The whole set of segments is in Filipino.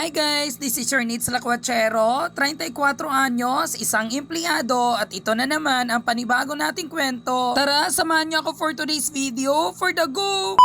Hi guys, this is your Needs Lacuachero, 34 anyos, isang empleyado at ito na naman ang panibago nating kwento. Tara, samahan niyo ako for today's video for the go!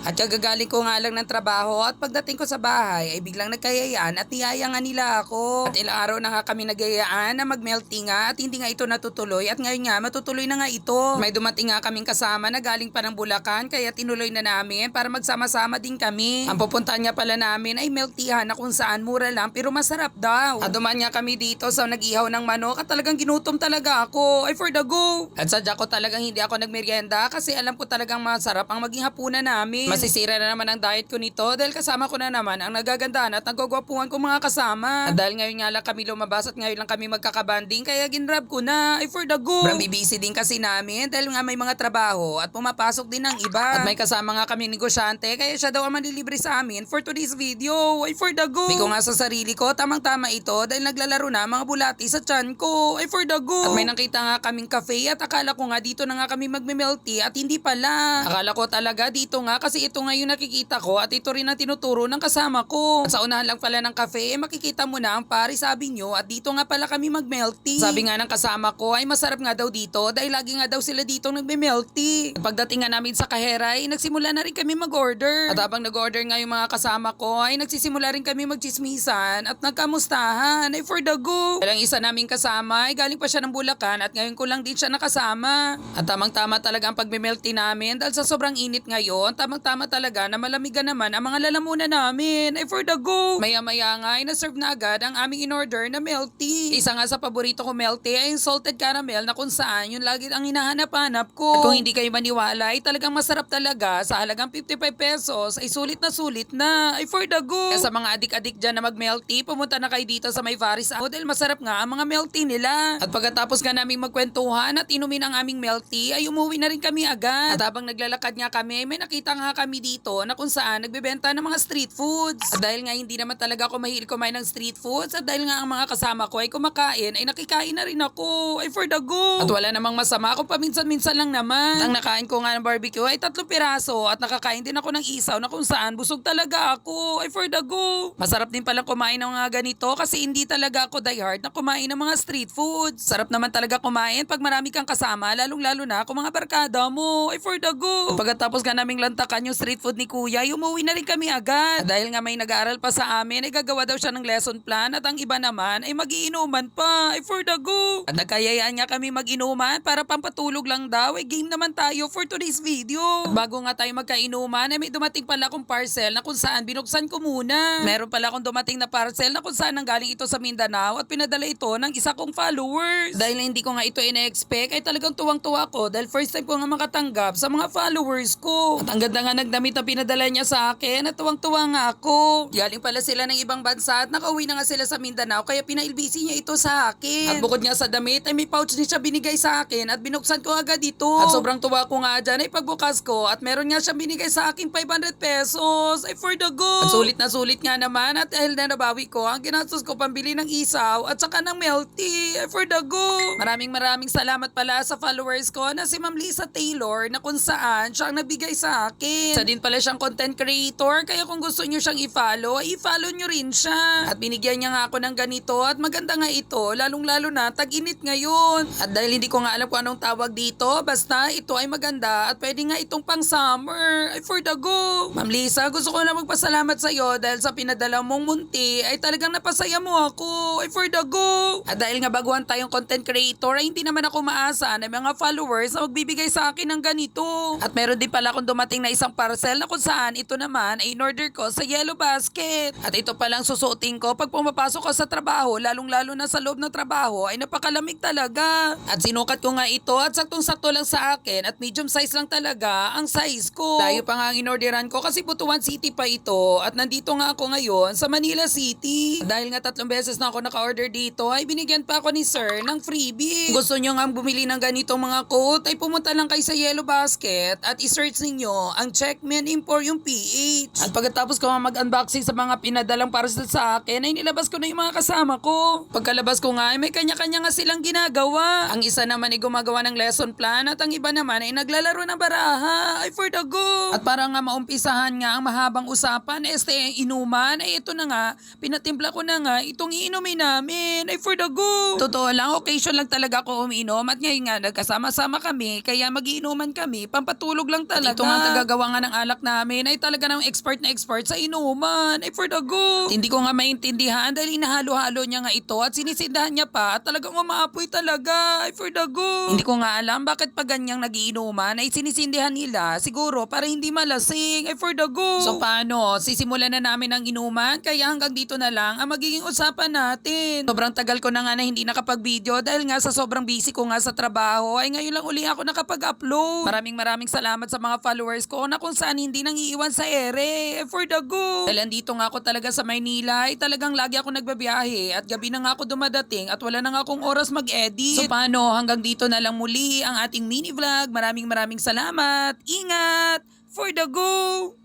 At kagagaling ko nga lang ng trabaho at pagdating ko sa bahay ay biglang nagkayayaan at niyaya nga nila ako. At ilang araw na nga kami nagayayaan na mag-melting nga at hindi nga ito natutuloy at ngayon nga matutuloy na nga ito. May dumating nga kaming kasama na galing pa ng Bulacan kaya tinuloy na namin para magsama-sama din kami. Ang pupuntahan nga pala namin ay meltihan na kung saan mura lang pero masarap daw. At duman nga kami dito sa nag-ihaw ng manok at talagang ginutom talaga ako. Ay for the go! At sadya ko talagang hindi ako nagmerienda kasi alam ko talagang masarap ang maging hapunan namin. Masisira na naman ang diet ko nito dahil kasama ko na naman ang nagagandaan at nagwagwapuhan ko mga kasama. At dahil ngayon nga lang kami lumabas at ngayon lang kami magkakabanding kaya ginrab ko na. Ay for the go! Sobrang bibisi din kasi namin dahil nga may mga trabaho at pumapasok din ng iba. At may kasama nga kami negosyante kaya siya daw ang manlilibre sa amin for today's video. Ay for the go! Ko nga sa sarili ko tamang-tama ito dahil naglalaro na mga bulati sa chan ko. Ay for the go! At may nakita nga kaming cafe at akala ko nga dito na nga kami magme-melty at hindi pala. Akala ko talaga dito nga kasi ito nga yung nakikita ko at ito rin ang tinuturo ng kasama ko. Sa unahan lang pala ng cafe, eh, makikita mo na ang pari sabi nyo at dito nga pala kami mag-melty. Sabi nga ng kasama ko ay masarap nga daw dito dahil lagi nga daw sila dito nagme-melty. At Pagdating nga namin sa kahera ay nagsimula na rin kami mag-order. At habang nag-order nga yung mga kasama ko ay nagsisimula rin kami magchismisan at nagkamustahan ay for the go. Dahil ang isa naming kasama ay galing pa siya ng Bulacan at ngayon ko lang din siya nakasama. At tamang-tama talaga ang pagme-melty namin dahil sa sobrang init ngayon, tamang-tama talaga na malamigan naman ang mga lalamunan namin. Ay for the go! Maya-maya nga ay na-serve na agad ang aming in-order na melty. Isa nga sa paborito ko melty ay yung salted caramel na kung saan yung lagi ang hinahanap-hanap ko. At kung hindi kayo maniwala ay talagang masarap talaga sa halagang 55 pesos ay sulit na sulit na. Ay for the go! Kaya sa mga adik-adik dyan na mag-melty, pumunta na kayo dito sa may Faris dahil masarap nga ang mga melty nila. At pagkatapos nga namin magkwentuhan at inumin ang aming melty ay umuwi na rin kami agad. At habang naglalakad nga kami, may nakita nga kami dito na kung saan nagbebenta ng mga street foods. At dahil nga hindi naman talaga ako mahilig kumain ng street foods at dahil nga ang mga kasama ko ay kumakain, ay nakikain na rin ako. Ay for the go! At wala namang masama kung paminsan-minsan lang naman. Ang nakain ko nga ng barbecue ay tatlong piraso at nakakain din ako ng isaw na kung saan busog talaga ako. Ay for the go! Masarap din palang kumain ng mga ganito kasi hindi talaga ako diehard na kumain ng mga street foods. Sarap naman talaga kumain pag marami kang kasama, lalong-lalo na kung mga barkada mo. Ay for the go! At pagkatapos nga naming lantakan yung street food ni kuya, umuwi na rin kami agad. Dahil nga may nag-aaral pa sa amin, ay gagawa daw siya ng lesson plan at ang iba naman ay magiinuman pa. Ay for the go! At nagkayayaan nga kami mag-inuman para pampatulog lang daw. Ay game naman tayo for today's video. At bago nga tayo magkainuman, ay may dumating pala akong parcel na kung saan binuksan ko muna. Meron pala akong dumating na parcel na kung saan nanggaling ito sa Mindanao at pinadala ito ng isa kong followers. Dahil hindi ko nga ito ina-expect ay talagang tuwang-tuwa ko dahil first time ko nga makatanggap sa mga followers ko. At ang ganda nga nagdamit na pinadala niya sa akin at tuwang-tuwa nga ako. Galing pala sila ng ibang bansa at nakauwi na nga sila sa Mindanao kaya pinailbisi niya ito sa akin. At bukod niya sa damit ay may pouch din siya binigay sa akin at binuksan ko agad ito. At sobrang tuwa ko nga dyan ay pagbukas ko at meron niya siyang binigay sa akin 500 pesos. Ay for the go! At sulit na sulit nga naman at dahil na nabawi ko ang ginastos ko pambili ng isaw at saka ng melty. Ay for the go! Maraming maraming salamat pala sa followers ko na si Ma'am Lisa Taylor na kung saan siya ang nagbigay sa akin. Isa din pala siyang content creator kaya kung gusto niyo siyang i-follow, ay i-follow niyo rin siya. At binigyan niya nga ako ng ganito at maganda nga ito lalong lalo na tag-init ngayon. At dahil hindi ko nga alam kung anong tawag dito, basta ito ay maganda at pwede nga itong pang summer. Ay for the go! Ma'am Lisa, gusto ko na magpasalamat sa iyo dahil sa pinadala mong munti ay talagang napasaya mo ako. Ay for the go! At dahil nga baguhan tayong content creator ay hindi naman ako maasa na mga followers na magbibigay sa akin ng ganito. At meron din pala akong dumating na isang parcel na kung saan ito naman ay in-order ko sa Yellow Basket. At ito palang susuotin ko pag pumapasok ko sa trabaho, lalong-lalo na sa loob ng trabaho ay napakalamig talaga. At sinukat ko nga ito at saktong-sakto lang sa akin at medium size lang talaga ang size ko. Tayo pa nga ang in-orderan ko kasi Butuan City pa ito at nandito nga ako ngayon sa Manila City. Dahil nga tatlong beses na ako naka-order dito ay binigyan pa ako ni sir ng freebie. Gusto nyo nga bumili ng ganitong mga coat ay pumunta lang kayo sa Yellow Basket at isearch ninyo ang check me and Emporium PH. At pagkatapos ko mag-unboxing sa mga pinadalang parcel sa akin, ay nilabas ko na yung mga kasama ko. Pagkalabas ko nga, ay may kanya-kanya nga silang ginagawa. Ang isa naman ay gumagawa ng lesson plan at ang iba naman ay naglalaro ng baraha. Ay for the go! At para nga maumpisahan nga ang mahabang usapan, este inuman, ay ito na nga, pinatimpla ko na nga itong iinumin namin. Ay for the go! Totoo lang, occasion lang talaga ako umiinom at ngayon nga nagkasama-sama kami, kaya magiinuman kami, pampatulog lang talaga. At ito nga tagagawa nga ng alak namin ay talaga ng expert na expert sa inuman. Ay for the go! Hindi ko nga maintindihan dahil inahalo-halo niya nga ito at sinisindahan niya pa at talagang umaapoy talaga. Ay for the go! Hindi ko nga alam bakit pag ganyang nagiinuman ay sinisindihan nila siguro para hindi malasing. Ay for the go! So paano? Sisimulan na namin ang inuman kaya hanggang dito na lang ang magiging usapan natin. Sobrang tagal ko na nga na hindi nakapag-video dahil nga sa sobrang busy ko nga sa trabaho ay ngayon lang uli ako nakapag-upload. Maraming maraming salamat sa mga followers ko na kung saan hindi nang iiwan sa ere. Eh, For the go! Dahil andito nga ako talaga sa Maynila ay talagang lagi ako nagbabiyahe at gabi na nga ako dumadating at wala na nga akong oras mag-edit. So paano? Hanggang dito na lang muli ang ating mini vlog. Maraming maraming salamat. Ingat! For the go!